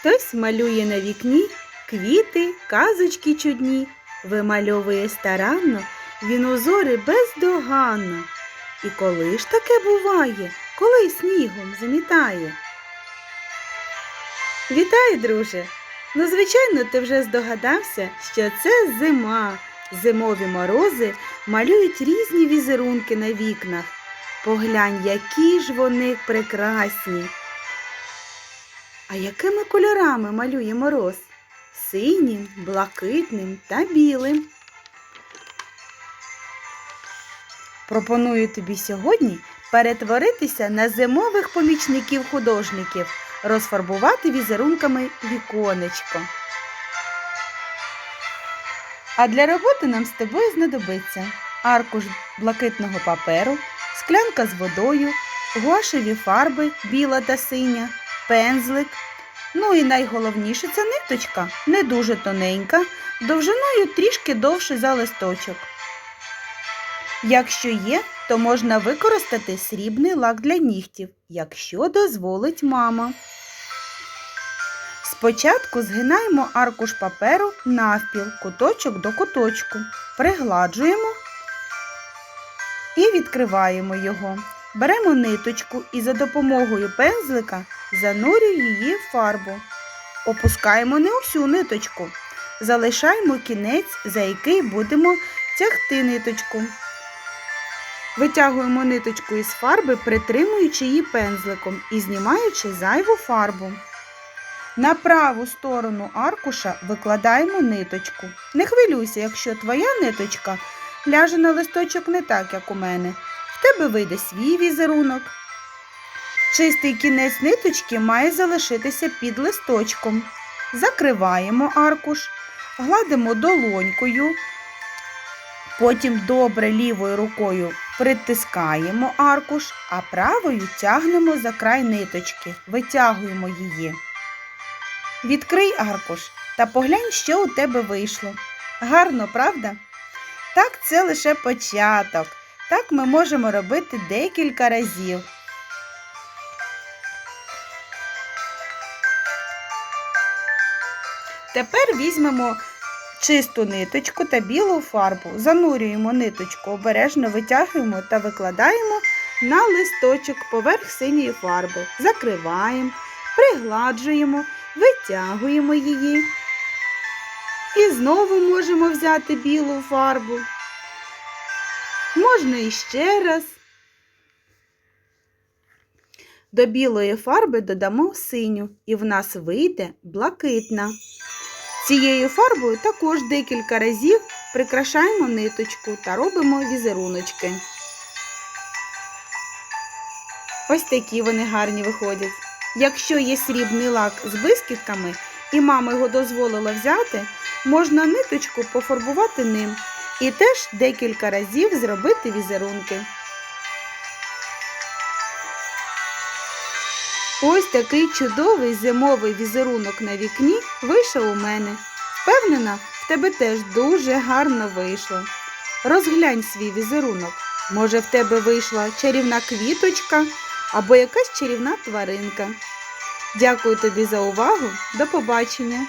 Хтось малює на вікні квіти, казочки чудні, вимальовує старанно, він узори бездоганно. І коли ж таке буває, коли снігом замітає? Вітаю, друже! Ну, звичайно, ти вже здогадався, що це зима. Зимові морози малюють різні візерунки на вікнах. Поглянь, які ж вони прекрасні. А якими кольорами малює мороз? Синім, блакитним та білим. Пропоную тобі сьогодні перетворитися на зимових помічників художників, розфарбувати візерунками віконечко. А для роботи нам з тобою знадобиться аркуш блакитного паперу, склянка з водою, гуашеві фарби біла та синя, пензлик. Ну і найголовніше це ниточка, не дуже тоненька, довжиною трішки довше за листочок. Якщо є, то можна використати срібний лак для нігтів, якщо дозволить мама. Спочатку згинаємо аркуш паперу навпіл, куточок до куточку, пригладжуємо і відкриваємо його. Беремо ниточку і за допомогою пензлика занурюємо її в фарбу. Опускаємо не усю ниточку, залишаємо кінець, за який будемо тягти ниточку. Витягуємо ниточку із фарби, притримуючи її пензликом і знімаючи зайву фарбу. На праву сторону аркуша викладаємо ниточку. Не хвилюйся, якщо твоя ниточка ляже на листочок не так, як у мене. В тебе вийде свій візерунок. Чистий кінець ниточки має залишитися під листочком. Закриваємо аркуш, гладимо долонькою, потім добре лівою рукою притискаємо аркуш, а правою тягнемо за край ниточки, витягуємо її. Відкрий аркуш та поглянь, що у тебе вийшло. Гарно, правда? Так, це лише початок. Так ми можемо робити декілька разів. Тепер візьмемо чисту ниточку та білу фарбу. Занурюємо ниточку, обережно витягуємо та викладаємо на листочок поверх синьої фарби. Закриваємо, пригладжуємо, витягуємо її. І знову можемо взяти білу фарбу. Можна іще раз. До білої фарби додамо синю, і в нас вийде блакитна. Цією фарбою також декілька разів прикрашаємо ниточку та робимо візеруночки. Ось такі вони гарні виходять. Якщо є срібний лак з блискітками і мама його дозволила взяти, можна ниточку пофарбувати ним і теж декілька разів зробити візерунки. Ось такий чудовий зимовий візерунок на вікні вийшов у мене. Впевнена, в тебе теж дуже гарно вийшло. Розглянь свій візерунок. Може, в тебе вийшла чарівна квіточка або якась чарівна тваринка. Дякую тобі за увагу. До побачення!